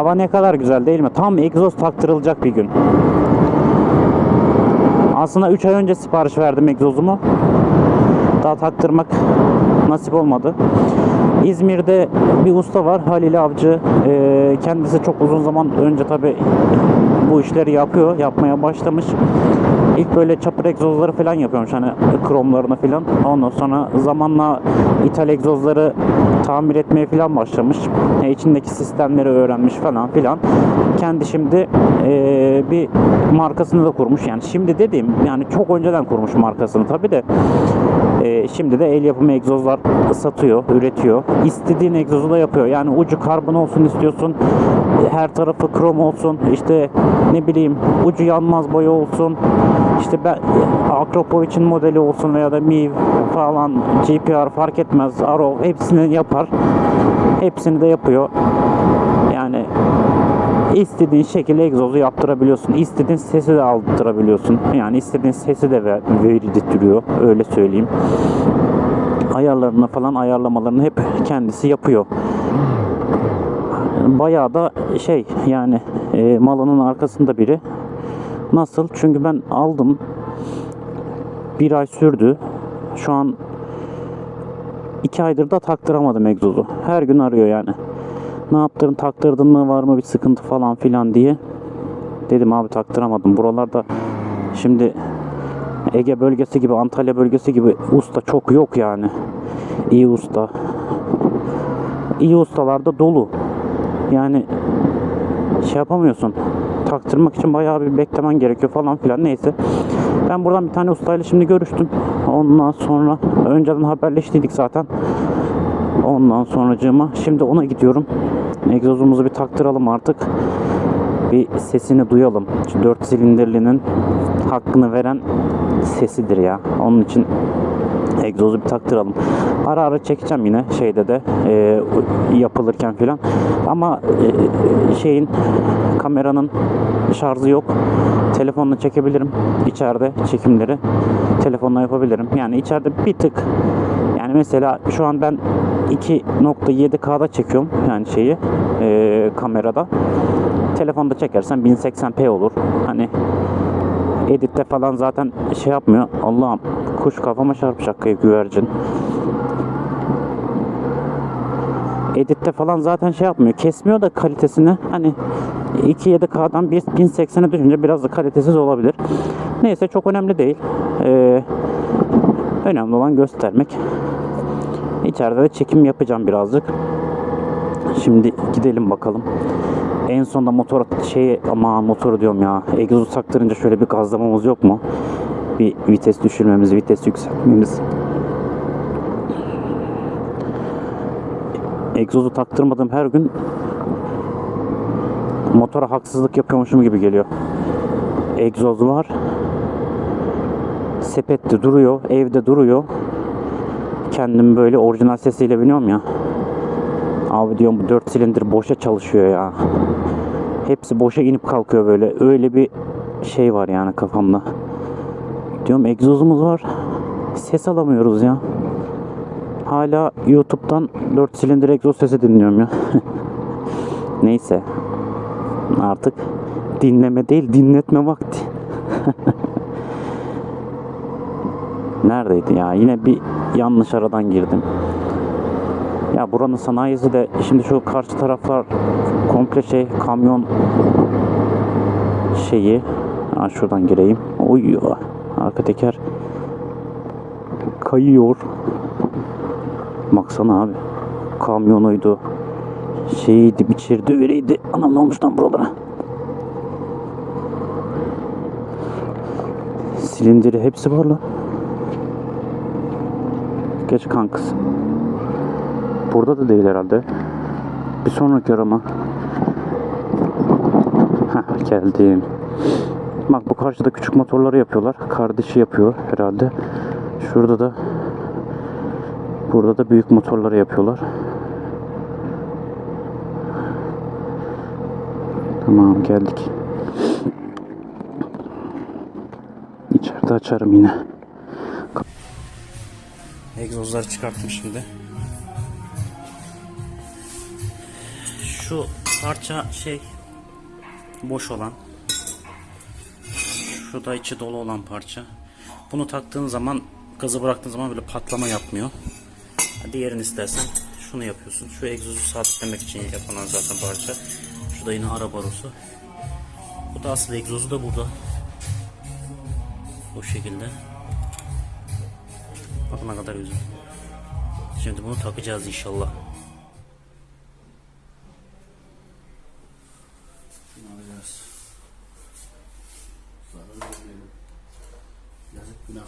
Hava ne kadar güzel değil mi? Tam egzoz taktırılacak bir gün. Aslında 3 ay önce sipariş verdim egzozumu. Daha taktırmak nasip olmadı. İzmir'de bir usta var Halil Avcı. Ee, kendisi çok uzun zaman önce tabi bu işleri yapıyor. Yapmaya başlamış. İlk böyle çapır egzozları falan yapıyormuş hani kromlarını falan. Ondan sonra zamanla ithal egzozları tamir etmeye falan başlamış. E, içindeki sistemleri öğrenmiş falan filan. Kendi şimdi e, bir markasını da kurmuş. Yani şimdi dediğim yani çok önceden kurmuş markasını tabi de. E, şimdi de el yapımı egzozlar satıyor, üretiyor. İstediğin egzozu da yapıyor. Yani ucu karbon olsun istiyorsun. Her tarafı krom olsun. İşte ne bileyim ucu yanmaz boya olsun. İşte ben Akropovic'in modeli olsun veya da MIV falan GPR fark etmez. Arrow hepsini yapar. Hepsini de yapıyor. İstediğin şekilde egzozu yaptırabiliyorsun. İstediğin sesi de aldırabiliyorsun. Yani istediğin sesi de ver- verdirtiyor. Öyle söyleyeyim. Ayarlarını falan ayarlamalarını hep kendisi yapıyor. Bayağı da şey yani e, malının arkasında biri. Nasıl? Çünkü ben aldım. Bir ay sürdü. Şu an iki aydır da taktıramadım egzozu. Her gün arıyor yani. Ne yaptın taktırdın mı var mı bir sıkıntı falan filan diye. Dedim abi taktıramadım. Buralarda şimdi Ege bölgesi gibi Antalya bölgesi gibi usta çok yok yani. İyi usta. İyi ustalarda dolu. Yani şey yapamıyorsun. Taktırmak için bayağı bir beklemen gerekiyor falan filan neyse. Ben buradan bir tane ustayla şimdi görüştüm. Ondan sonra önceden haberleştiydik zaten. Ondan sonracığıma şimdi ona gidiyorum. Egzozumuzu bir taktıralım artık. Bir sesini duyalım. Şu 4 silindirlinin hakkını veren sesidir ya. Onun için egzozu bir taktıralım. Ara ara çekeceğim yine şeyde de e, yapılırken filan. Ama e, şeyin kameranın şarjı yok. Telefonla çekebilirim içeride çekimleri. Telefonla yapabilirim. Yani içeride bir tık yani mesela şu an ben 2.7K'da çekiyorum yani şeyi e, kamerada. Telefonda çekersen 1080p olur. Hani editte falan zaten şey yapmıyor. Allah'ım kuş kafama çarpacak kayıp güvercin. Editte falan zaten şey yapmıyor. Kesmiyor da kalitesini. Hani 2.7K'dan 1080'e düşünce biraz da kalitesiz olabilir. Neyse çok önemli değil. Ee, önemli olan göstermek. İçeride de çekim yapacağım birazcık. Şimdi gidelim bakalım. En sonunda motor şey ama motoru diyorum ya. Egzozu taktırınca şöyle bir gazlamamız yok mu? Bir vites düşürmemiz, vites yükseltmemiz. Egzozu taktırmadığım her gün motora haksızlık yapıyormuşum gibi geliyor. Egzoz var. Sepette duruyor, evde duruyor. Kendim böyle orijinal sesiyle biniyorum ya. Abi diyorum bu 4 silindir boşa çalışıyor ya. Hepsi boşa inip kalkıyor böyle. Öyle bir şey var yani kafamda. Diyorum egzozumuz var. Ses alamıyoruz ya. Hala YouTube'dan 4 silindir egzoz sesi dinliyorum ya. Neyse. Artık dinleme değil dinletme vakti. Neredeydi ya? Yine bir yanlış aradan girdim. Ya buranın sanayisi de şimdi şu karşı taraflar komple şey kamyon şeyi. Ha, şuradan gireyim. Uyuyor. Arka teker kayıyor. Baksana abi. Kamyonuydu. Şeyiydi, biçirdi, öyleydi. Anam ne olmuş lan buralara? Silindiri hepsi var lan. Geç kankız. Burada da değil herhalde. Bir sonraki arama. Heh, geldim. Bak bu karşıda küçük motorları yapıyorlar. Kardeşi yapıyor herhalde. Şurada da burada da büyük motorları yapıyorlar. Tamam geldik. İçeride açarım yine. Egzozları çıkarttım şimdi. Şu parça şey boş olan. Şu da içi dolu olan parça. Bunu taktığın zaman gazı bıraktığın zaman böyle patlama yapmıyor. Diğerini istersen şunu yapıyorsun. Şu egzozu sabitlemek için yapılan zaten parça. Şu da yine ara barosu. Bu da asıl egzozu da burada. Bu şekilde. Bakın ne kadar güzel. Şimdi bunu takacağız inşallah. Şunu alacağız. Yazık günah.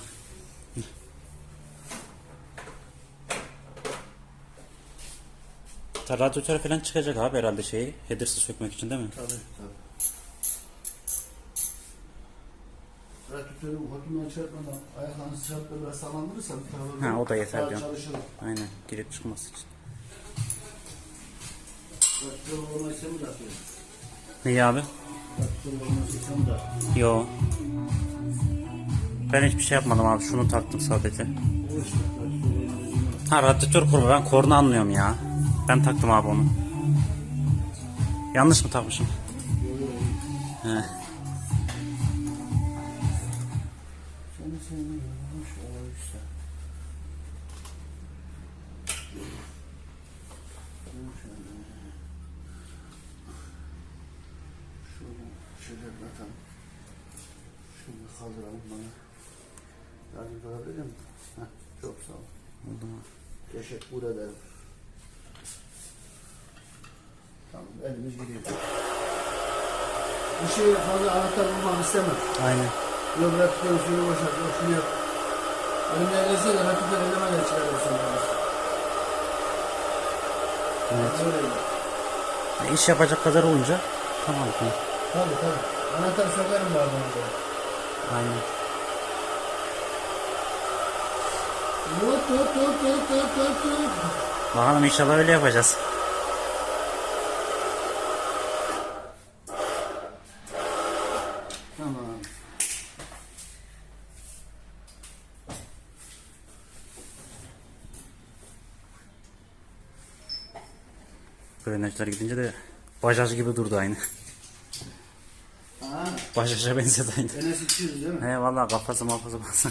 Radyatör falan çıkacak abi herhalde şeyi. Headers'ı sökmek için değil mi? Tabii tabii. Traktörü hortumdan çarpmadan ayaklarını sıçratla biraz sallandırırsan bir Ha, o da yeter diyorum. çalışır. Aynen girip çıkması için. Traktör olmayı sen mi de atıyorsun? Neyi abi? Traktör olmayı sen mi de atıyorsun? Yo. Ben hiçbir şey yapmadım abi. Şunu taktım sadece. O işte Ha radyatör kurma. Ben korna anlıyorum ya. Ben taktım abi onu. Yanlış mı takmışım? He. Seni seviyormuş oysa. Şöyle şöyle bakalım. Şunu kaldıralım bana. Yardım edebilir mi? Heh, çok sağ ol. Oldu mu? Teşekkür ederim. Tamam elimiz gidiyor. Bir şey fazla anahtar bulmak istemem. Aynen. Yok rakipten şunu boşalt, yok şunu yap. Elimden gelse de rakipten elemeden çıkarırsın. Evet. E, İş yapacak kadar olunca tamam. tamam. Tabii tabii. Anahtar sokarım bazen de. Aynen. Tut tut tut tut tut tut. Bakalım inşallah öyle yapacağız. Tamam. Grenajlar gidince de bajaj gibi durdu aynı. Bajaja benzedi aynı. Enes 200 değil mi? He valla kafası mafası basa.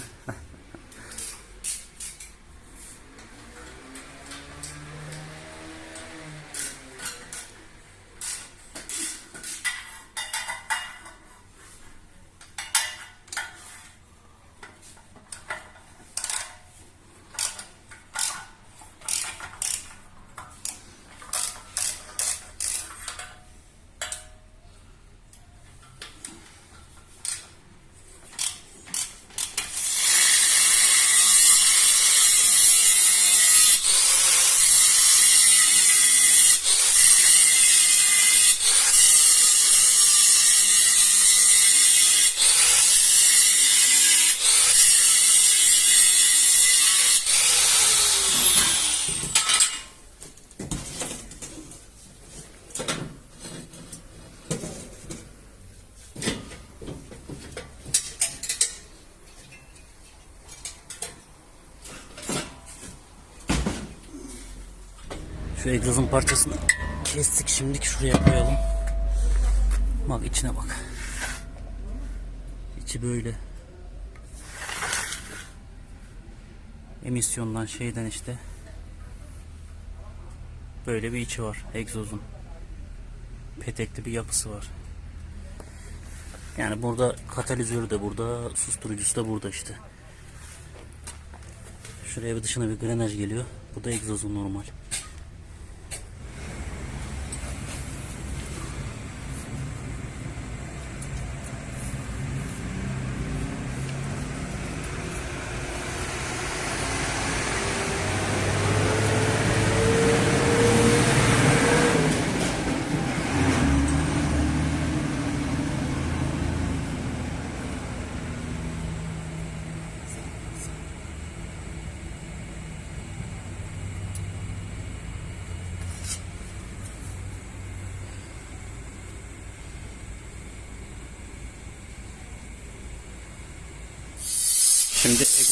Şu egzozun parçasını kestik şimdilik şuraya koyalım. Bak içine bak. İçi böyle. Emisyondan şeyden işte. Böyle bir içi var egzozun. Petekli bir yapısı var. Yani burada katalizörü de burada, susturucusu da burada işte. Şuraya bir dışına bir grenaj geliyor. Bu da egzozun normal.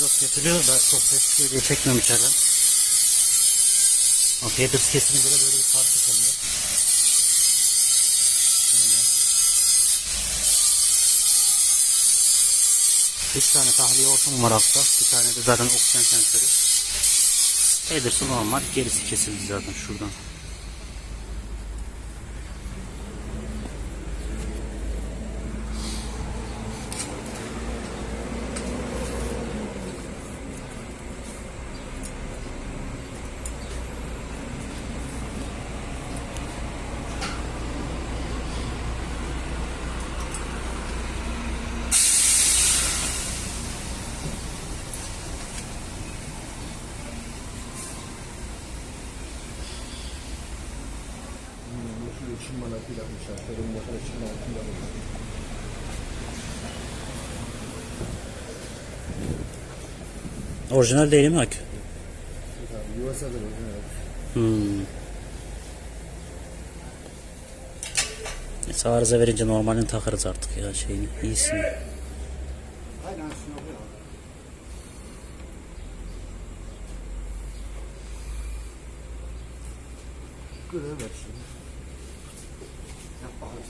çok kesiliyor da çok ses geliyor çekmiyorum içeriden. Ama Peters kesince de böyle bir parça kalıyor. Üç tane tahliye ortamı var altta. Bir tane de zaten oksijen sensörü. Ederson normal. Gerisi kesildi zaten şuradan. Yapmışlar. Benim motor için altında bakın. Orijinal değil mi akü? Abi yuvasa da bakın abi. Hmm. Neyse arıza verince normalini takarız artık ya şeyini. İyisin.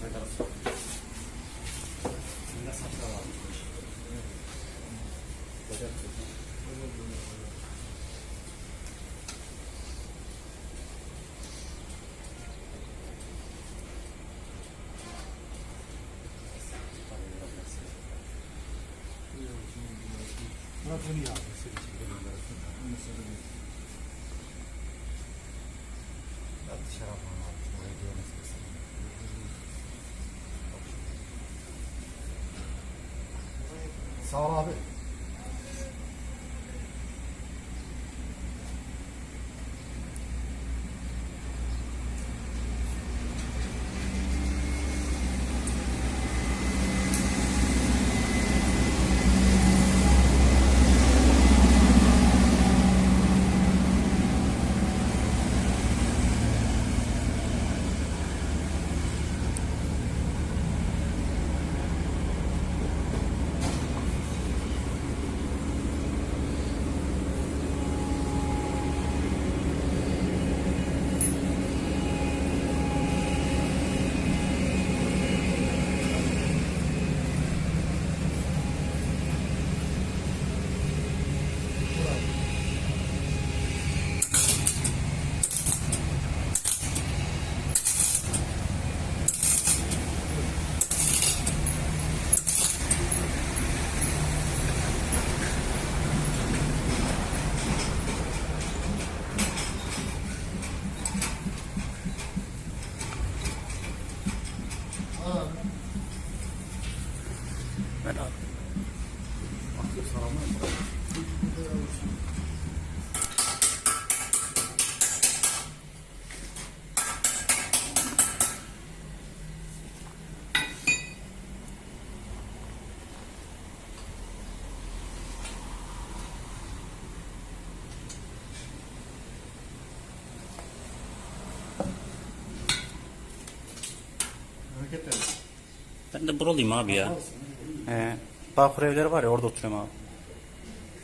Grazie. Sağ ol abi. Ben abi. De buralıyım abi ya. Ee, Bağkur evleri var ya orada oturuyorum abi.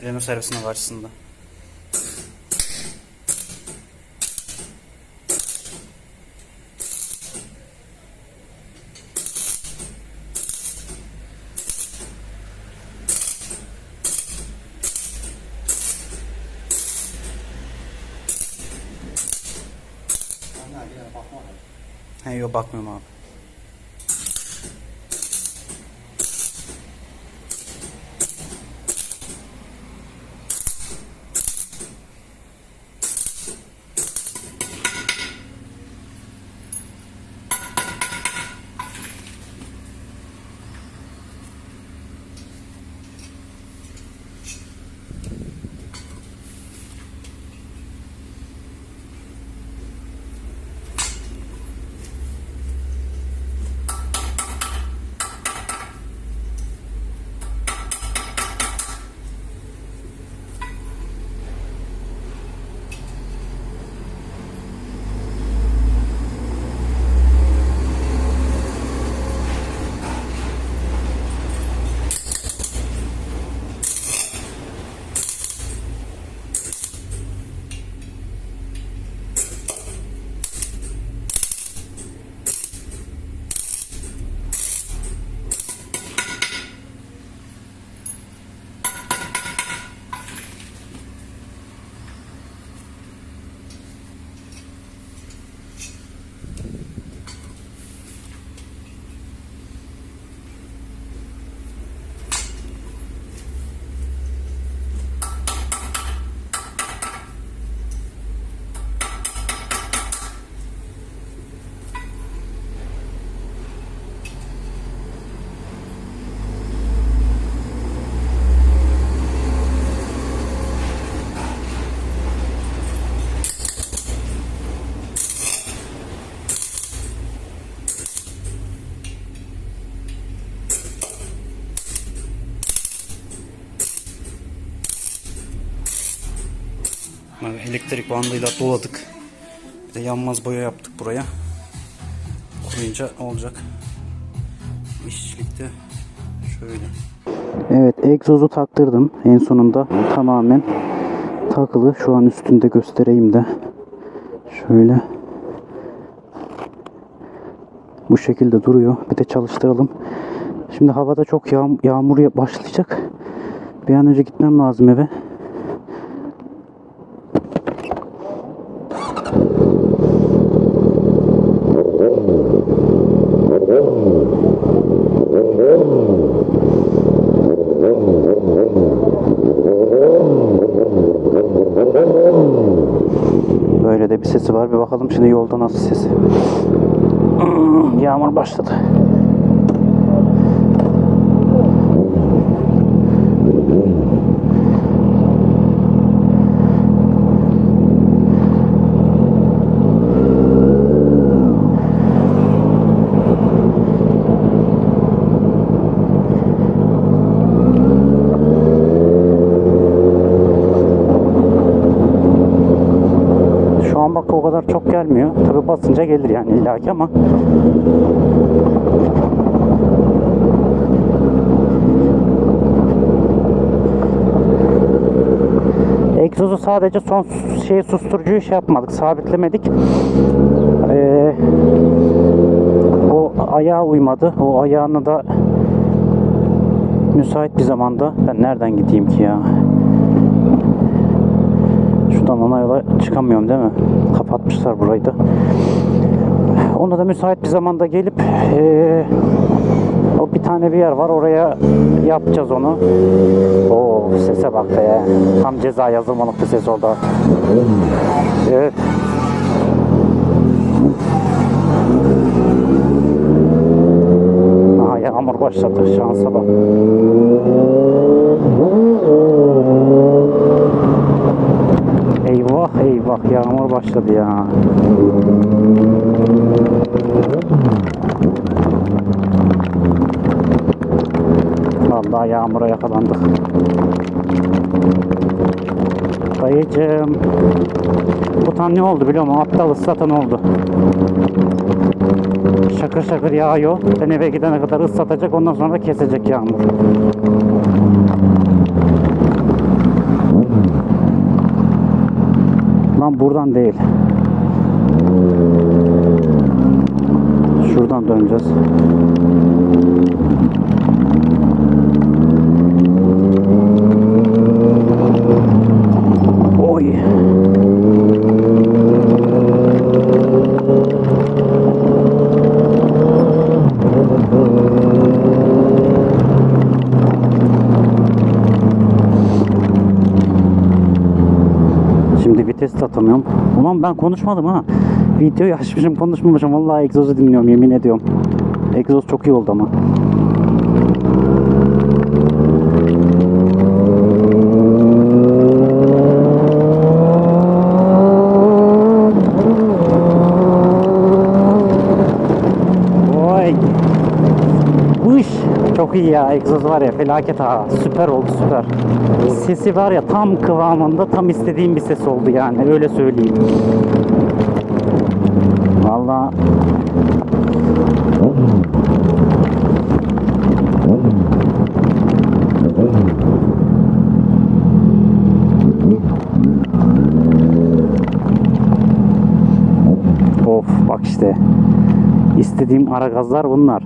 Renault servisinin karşısında. He bakmıyorum abi. Elektrik bandıyla doladık. Bir de yanmaz boya yaptık buraya. Kuruyunca olacak. İşçilikte şöyle. Evet egzozu taktırdım. En sonunda tamamen takılı. Şu an üstünde göstereyim de. Şöyle. Bu şekilde duruyor. Bir de çalıştıralım. Şimdi havada çok yağ yağmur ya- başlayacak. Bir an önce gitmem lazım eve. Böyle de bir sesi şimdi yolda nasıl sesi. Yağmur başladı. Şu an bak o kadar çok gelmiyor. Tabi basınca gelir yani illaki ama. Egzozu sadece son şey susturucuyu şey yapmadık, sabitlemedik. Ee, o ayağa uymadı. O ayağını da müsait bir zamanda ben nereden gideyim ki ya? Şuradan ana yola çıkamıyorum değil mi? Kapatmışlar burayı da. Onda da müsait bir zamanda gelip eee, o bir tane bir yer var oraya yapacağız onu. Oo sese bak be. Tam ceza yazılmalık bir ses oldu. Evet. Aha yağmur başladı şansa bak. Eyvah eyvah yağmur başladı ya. Vallahi yağmura yakalandık. Dayıcım. Bu tam ne oldu biliyor musun? Aptal ıslatan oldu. Şakır şakır yağıyor. Ben eve gidene kadar ıslatacak ondan sonra kesecek yağmur. Buradan değil. Şuradan döneceğiz. Oy. De atamıyorum. Ulan ben konuşmadım ha. Videoyu açmışım konuşmamışım. Vallahi egzozu dinliyorum yemin ediyorum. Egzoz çok iyi oldu ama. Oy. Uş. İyi ya. Egzoz var ya felaket ha. Süper oldu süper. Sesi var ya tam kıvamında tam istediğim bir ses oldu yani. Öyle söyleyeyim. Vallahi Of bak işte. İstediğim ara gazlar bunlar.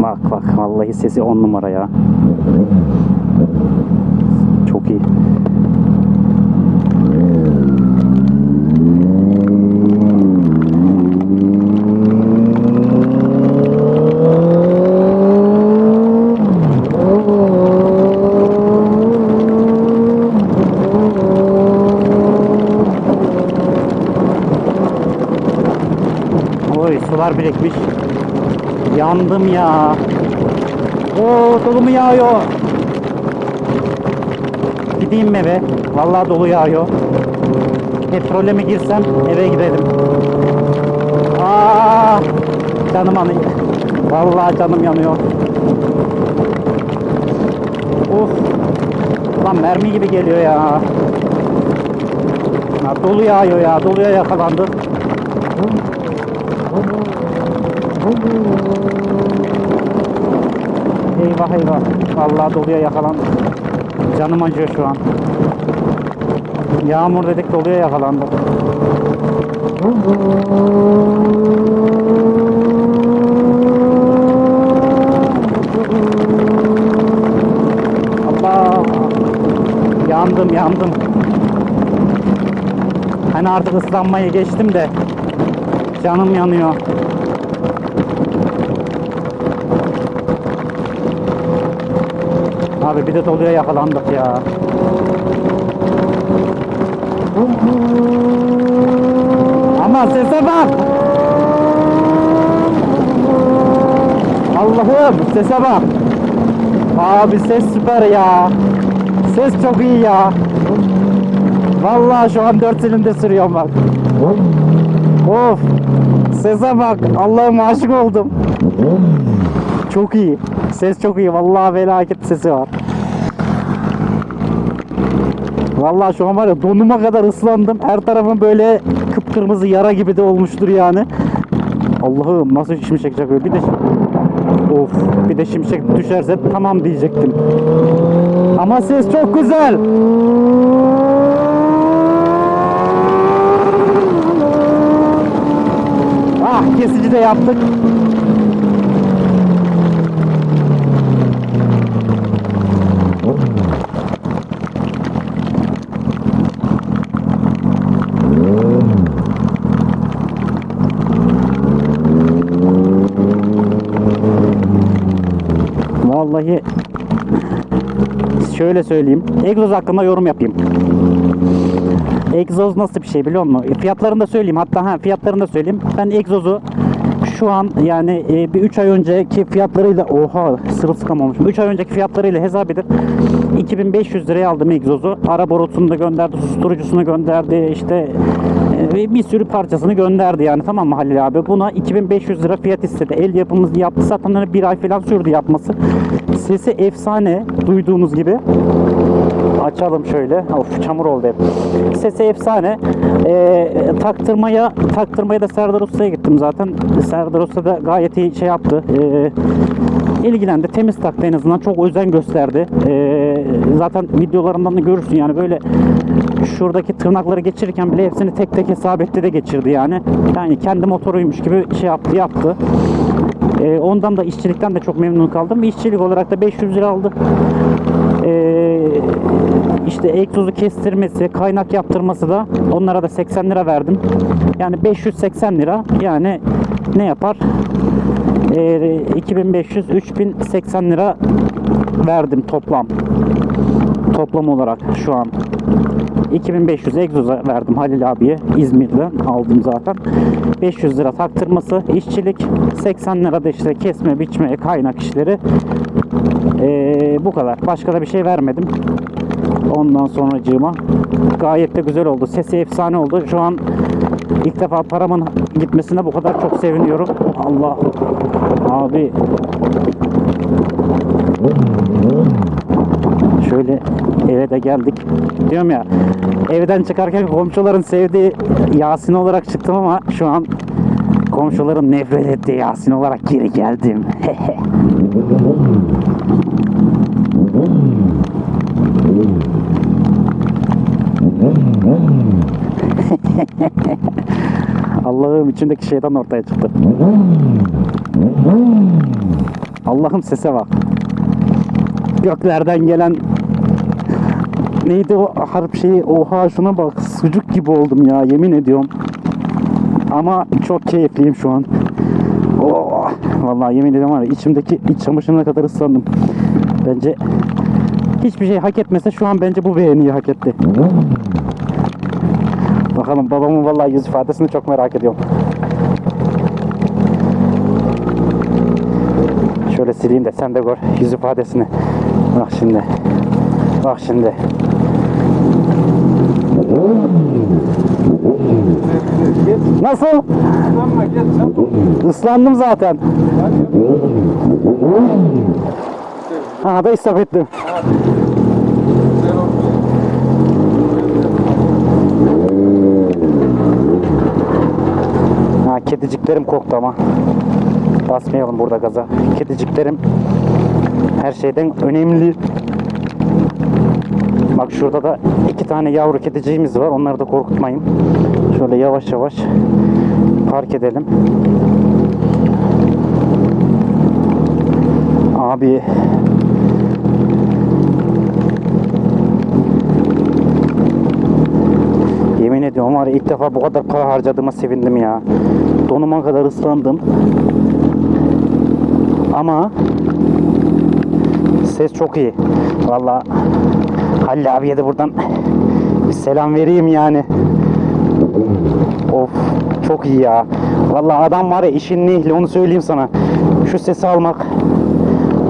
Bak bak vallahi sesi on numara ya. Çok iyi. Oy sular birikmiş. Yandım ya. Oo dolu mu yağıyor? Gideyim mi eve? Vallahi dolu yağıyor. Petrole mi girsem eve gidelim. Aa, canım yanıyor. Vallahi canım yanıyor. Of. Lan mermi gibi geliyor ya. Ya dolu yağıyor ya. Doluya yakalandı. Eyvah eyvah. Vallahi doluya yakalandı. Canım acıyor şu an. Yağmur dedik doluya yakalandı. Allah. Yandım yandım. Hani artık ıslanmayı geçtim de canım yanıyor. Abi bir de doluya yakalandık ya. Ama sese bak. Allah'ım sese bak. Abi ses süper ya. Ses çok iyi ya. Vallahi şu an 4 silindir sürüyorum bak. Of. Sese bak. Allah'ım aşık oldum. Çok iyi. Ses çok iyi. Vallahi felaket sesi var. Vallahi şu an var ya donuma kadar ıslandım. Her tarafım böyle kıpkırmızı yara gibi de olmuştur yani. Allah'ım nasıl şimşek çakıyor. Bir de Of bir de şimşek düşerse tamam diyecektim. Ama ses çok güzel. Ah kesici de yaptık. Vallahi şöyle söyleyeyim. Egzoz hakkında yorum yapayım. Egzoz nasıl bir şey biliyor musun? E, Fiyatlarını da söyleyeyim. Hatta ha fiyatlarını da söyleyeyim. Ben egzozu şu an yani e, bir 3 ay önceki fiyatlarıyla oha sırılsıklam olmuş. 3 ay önceki fiyatlarıyla hesap edip 2500 liraya aldım egzozu. Ara borusunu da gönderdi, susturucusunu gönderdi. işte e, bir sürü parçasını gönderdi yani tamam mı Halil abi? Buna 2500 lira fiyat istedi. El yapımız yaptı. Zaten bir ay falan sürdü yapması. Sesi efsane duyduğunuz gibi. Açalım şöyle. Of çamur oldu hep. Sesi efsane. Ee, taktırmaya taktırmaya da Serdar Usta'ya gittim zaten. Serdar Usta da gayet iyi şey yaptı. Ee, ilgilendi. Temiz taktı en azından. Çok özen gösterdi. Ee, zaten videolarından da görürsün yani böyle şuradaki tırnakları geçirirken bile hepsini tek tek hesap etti de geçirdi yani. Yani kendi motoruymuş gibi şey yaptı yaptı. Ee, ondan da işçilikten de çok memnun kaldım. İşçilik olarak da 500 lira aldı. Ee, işte egzozu kestirmesi, kaynak yaptırması da onlara da 80 lira verdim. Yani 580 lira yani ne yapar? Ee, 2500 3080 lira verdim toplam. Toplam olarak şu an. 2500 egzoza verdim Halil abiye. İzmir'den aldım zaten. 500 lira taktırması, işçilik, 80 lira da işte kesme, biçme, kaynak işleri. Ee, bu kadar. Başka da bir şey vermedim. Ondan sonracığıma gayet de güzel oldu. Sesi efsane oldu. Şu an ilk defa paramın gitmesine bu kadar çok seviniyorum. Allah abi Şöyle eve de geldik. Diyorum ya evden çıkarken komşuların sevdiği Yasin olarak çıktım ama şu an komşuların nefret ettiği Yasin olarak geri geldim. Allah'ım içimdeki şeytan ortaya çıktı. Allah'ım sese bak. Göklerden gelen neydi o harp şeyi oha şuna bak sucuk gibi oldum ya yemin ediyorum. Ama çok keyifliyim şu an. Oh, vallahi yemin ediyorum var ya içimdeki iç çamaşırına kadar ıslandım. Bence hiçbir şey hak etmese şu an bence bu beğeniyi hak etti. Bakalım babamın vallahi yüz ifadesini çok merak ediyorum. Şöyle sileyim de sen de gör yüz ifadesini. Bak şimdi. Bak şimdi. Nasıl? Islandım zaten. Aha da israf ettim. Ha kediciklerim koktu ama. Basmayalım burada gaza. Kediciklerim her şeyden önemli. Bak şurada da iki tane yavru kediciğimiz var. Onları da korkutmayın. Şöyle yavaş yavaş park edelim. Abi Yemin ediyorum var ilk defa bu kadar para harcadığıma sevindim ya. Donuma kadar ıslandım. Ama ses çok iyi. Valla Halil abiye de buradan bir selam vereyim yani. Of çok iyi ya. Valla adam var ya işin nehli onu söyleyeyim sana. Şu sesi almak.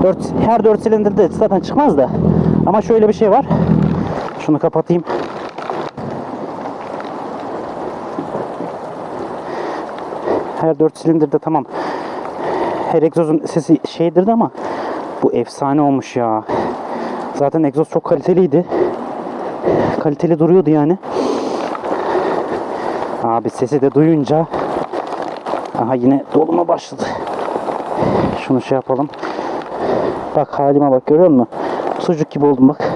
4, her 4 silindirde zaten çıkmaz da. Ama şöyle bir şey var. Şunu kapatayım. Her 4 silindirde tamam. Her egzozun sesi şeydir de ama bu efsane olmuş ya. Zaten egzoz çok kaliteliydi. Kaliteli duruyordu yani. Abi sesi de duyunca Aha yine doluma başladı. Şunu şey yapalım. Bak halime bak görüyor musun? Sucuk gibi oldum bak.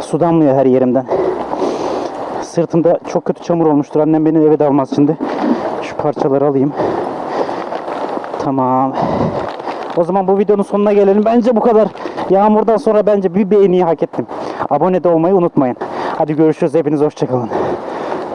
Su damlıyor her yerimden. Sırtımda çok kötü çamur olmuştur. Annem beni eve de almaz şimdi. Şu parçaları alayım. Tamam. O zaman bu videonun sonuna gelelim. Bence bu kadar. Yağmurdan sonra bence bir beğeniyi hak ettim. Abone de olmayı unutmayın. Hadi görüşürüz. Hepiniz hoşçakalın.